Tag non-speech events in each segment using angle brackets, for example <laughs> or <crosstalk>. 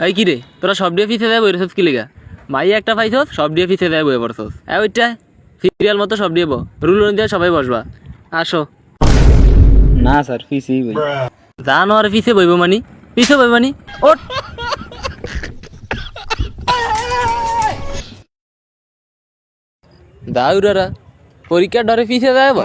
এই কি রে? তোরা সব দিয়ে ফিসে দেয় বই কি লিগা? মাই একটা পাইছস সব দিয়ে ফিসে দেয় বই পড়ছস এ ওইটা সিরিয়াল মতো সব দিয়ে রুল অনুযায়ী সবাই বসবা। আসো। না স্যার ফিসই বই। জানো আর পিছে বইব মানি? পিছে বইব মানি? ওট! দাউরারা পরীক্ষার ডরে পিছে যায় বা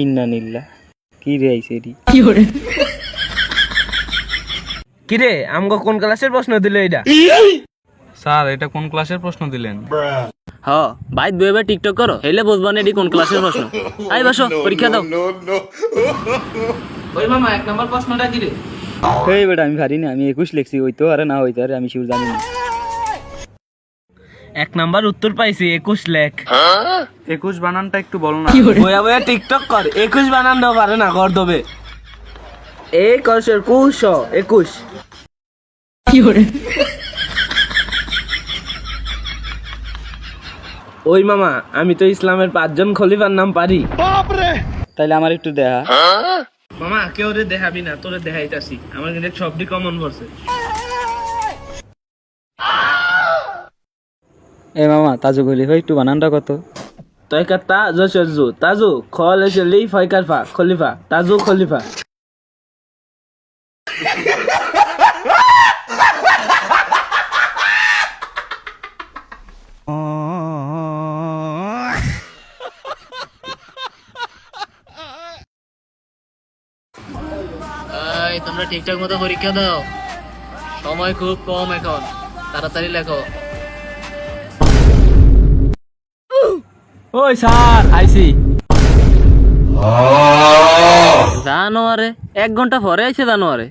ইন্না নিল্লা। কি রে আইছে এটি? কিরে? আমগো কোন ক্লাসের প্রশ্ন দিল এটা স্যার এটা কোন ক্লাসের প্রশ্ন দিলেন? হ বাইত বইবে টিকটক করো হেলে বুঝবা না এটি কোন ক্লাসের প্রশ্ন। আই বসো পরীক্ষা দাও। ওই মামা এক নম্বর প্রশ্নটা কি রে? এই বেটা আমি পারি না আমি একুশ লিখছি ওই তো আরে না হইতো আরে আমি শিওর জানি না। এক নাম্বার উত্তর পাইছি একুশ লেখ। একুশ বানানটা একটু বলো না। বয়া বয়া টিকটক কর একুশ বানান দেওয়া পারে না কর দেবে একুশের কুশ একুশ। ওই মামা আমি তো ইসলামের পাঁচজন খলিফার নাম পারি। তাইলে আমার একটু দেখা। মামা কেউ রে দেখাবি না তোরে দেখাইতাছি। আমার কিন্তু সবটি কমন পড়ছে। এ মামা তাজু গলি ভাই একটু বানানটা কত? তই কা তাজু সজু তাজু খল এসে লি ফয়কার ফা খলিফা। তাজু খলিফা। তোমরা ঠিকঠাক মতো পরীক্ষা দাও। সময় খুব কম এখন। তাড়াতাড়ি লেখো। ওই স্যার আইসি জানোয়ারে এক ঘণ্টা পরে আইছে জানোয়ারে।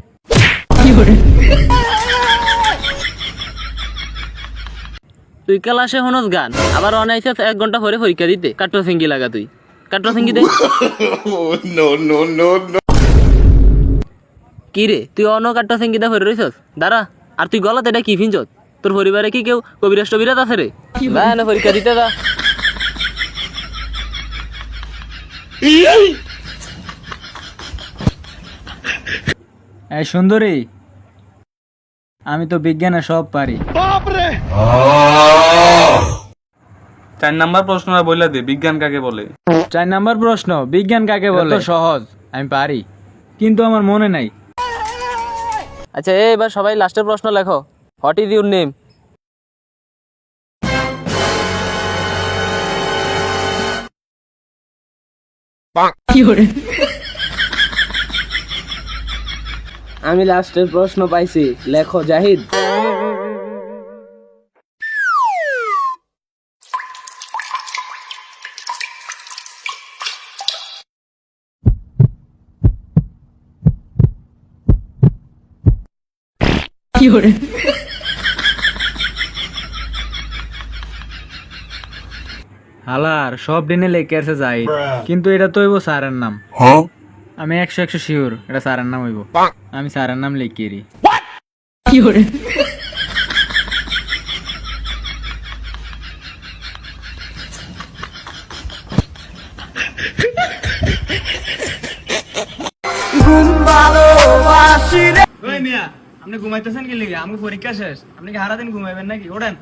তুই ক্লাসে হনস গান আবার অনে আইছে এক ঘণ্টা পরে পরীক্ষা দিতে। কাট্টো সিঙ্গি লাগা তুই। কাট্টো সিঙ্গি দে। কি রে তুই অন কাট্টো সিঙ্গি দা ভরে রইছস? দাঁড়া আর তুই গলাতে এটা কি ফিনছত তোর পরিবারে কি কেউ কবিরাজ টবিরাজ আছে রে? এনে পরীক্ষা দিতে যা। এই সুন্দরী আমি তো বিজ্ঞানে সব পারি। চার নাম্বার প্রশ্নটা বইলা দে বিজ্ঞান কাকে বলে? চার নাম্বার প্রশ্ন বিজ্ঞান কাকে বলে? সহজ। আমি পারি কিন্তু আমার মনে নাই। আচ্ছা এই এবার সবাই লাস্টের প্রশ্ন লেখো। হোয়াট ইজ ইউর নেম আমি লাস্টের প্রশ্ন পাইছি। লেখো জাহিদ। হালার সব দিনে লেখে আছে যাই। কিন্তু এটা তো হইব স্যারের নাম। আমি একশো একশো শিওর এটা স্যারের নাম হইব। আমি স্যারের নাম লিখিয়ে আপনি ঘুমাইতেছেন কি লিগে? আমি পরীক্ষা শেষ। আপনি কি সারাদিন ঘুমাইবেন নাকি? ওঠেন।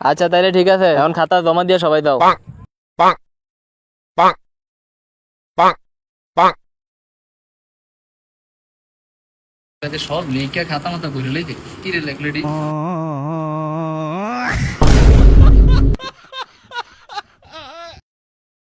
আচ্ছা তাহলে ঠিক আছে। এখন খাতা জমা দিয়ে সবাই দাও। সব লিখে খাতা মাথা করে লিখে কি রে লেখলেডি <laughs>